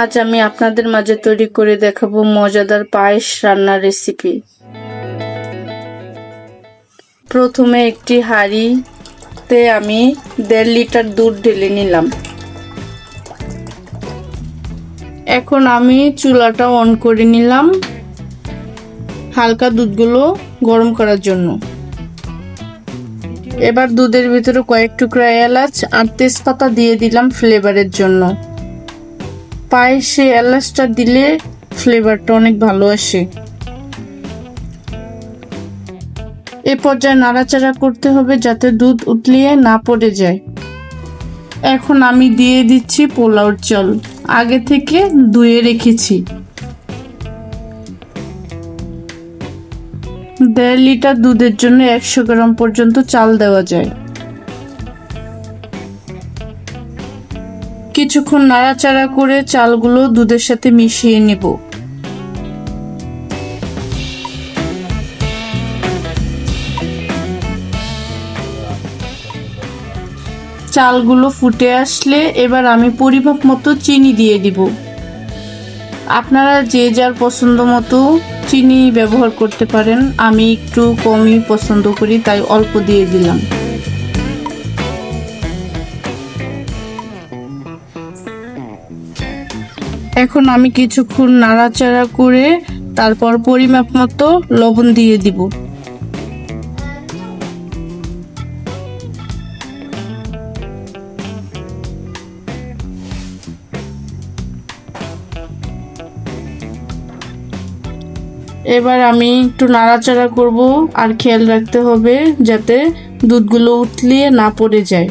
আজ আমি আপনাদের মাঝে তৈরি করে দেখাবো মজাদার পায়েস রান্নার রেসিপি প্রথমে একটি হাঁড়িতে আমি দেড় লিটার দুধ ঢেলে নিলাম। এখন আমি চুলাটা অন করে নিলাম হালকা দুধগুলো গরম করার জন্য। এবার দুধের ভিতরে কয়েক টুকরা এলাচ আর তেজপাতা দিয়ে দিলাম ফ্লেভারের জন্য। পায়েসে এলাচটা দিলে ফ্লেভারটা অনেক ভালো আসে। এ পর্যায়ে নাড়াচাড়া করতে হবে যাতে দুধ উতলিয়ে না পড়ে যায়। এখন আমি দিয়ে দিচ্ছি পোলাওর চাল। আগে থেকে ধুয়ে রেখেছি। দেড় লিটার দুধের জন্য একশো গ্রাম পর্যন্ত চাল দেওয়া যায়। কিছুক্ষণ নাড়াচাড়া করে চালগুলো দুধের সাথে মিশিয়ে নেব। চালগুলো ফুটে আসলে এবার আমি পরিমাপ মতো চিনি দিয়ে দিব। আপনারা যে যার পছন্দ মতো চিনি ব্যবহার করতে পারেন, আমি একটু কমই পছন্দ করি, তাই অল্প দিয়ে দিলাম। এখন আমি কিছুক্ষণ নাড়াচাড়া করে তারপর পরিমাপ মতো লবণ দিয়ে দিব। এবার আমি একটু নাড়াচাড়া করব। আর খেয়াল রাখতে হবে যাতে দুধগুলো উতলিয়ে না পড়ে যায়।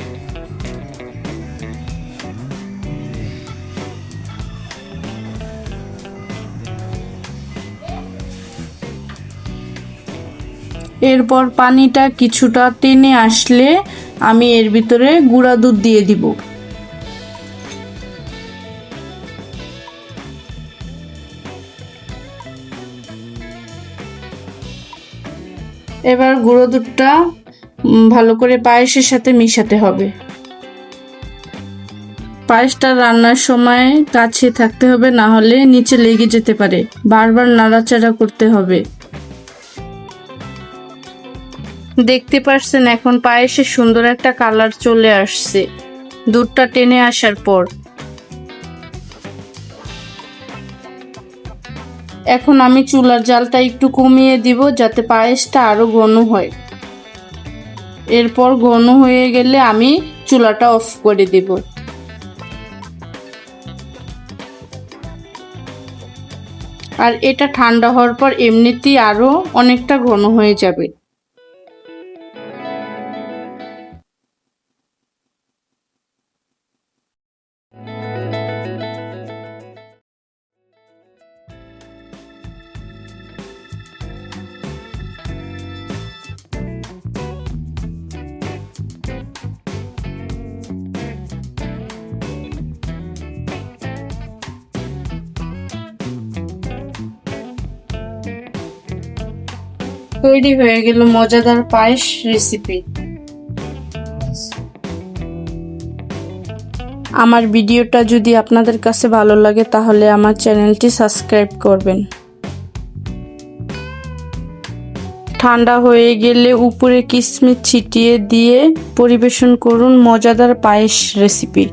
এরপর পানিটা কিছুটা টেনে আসলে আমি এর ভিতরে গুঁড়া দুধ দিয়ে দিব। এবার গুঁড়ো দুধটা ভালো করে পায়েসের সাথে মিশাতে হবে। পায়েসটা রান্নার সময় কাছে থাকতে হবে, না হলে নিচে লেগে যেতে পারে। বারবার নাড়াচাড়া করতে হবে। দেখতে পারছেন এখন পায়েসে সুন্দর একটা কালার চলে আসছে। দুধটা টেনে আসার পর। এখন আমি চুলার জালটা একটু কমিয়ে দিব যাতে পায়েসটা আরও ঘন হয়। এরপর ঘন হয়ে গেলে আমি চুলাটা অফ করে দেব। আর এটা ঠান্ডা হওয়ার পর এমনিতেই আরও অনেকটা ঘন হয়ে যাবে। তৈরি হয়ে গেল মজাদার পায়েস রেসিপি আমার ভিডিওটা যদি আপনাদের কাছে ভালো লাগে, তাহলে আমার চ্যানেলটি সাবস্ক্রাইব করবেন। ঠান্ডা হয়ে গেলে উপরে কিশমিশ ছিটিয়ে দিয়ে পরিবেশন করুন মজাদার পায়েস রেসিপি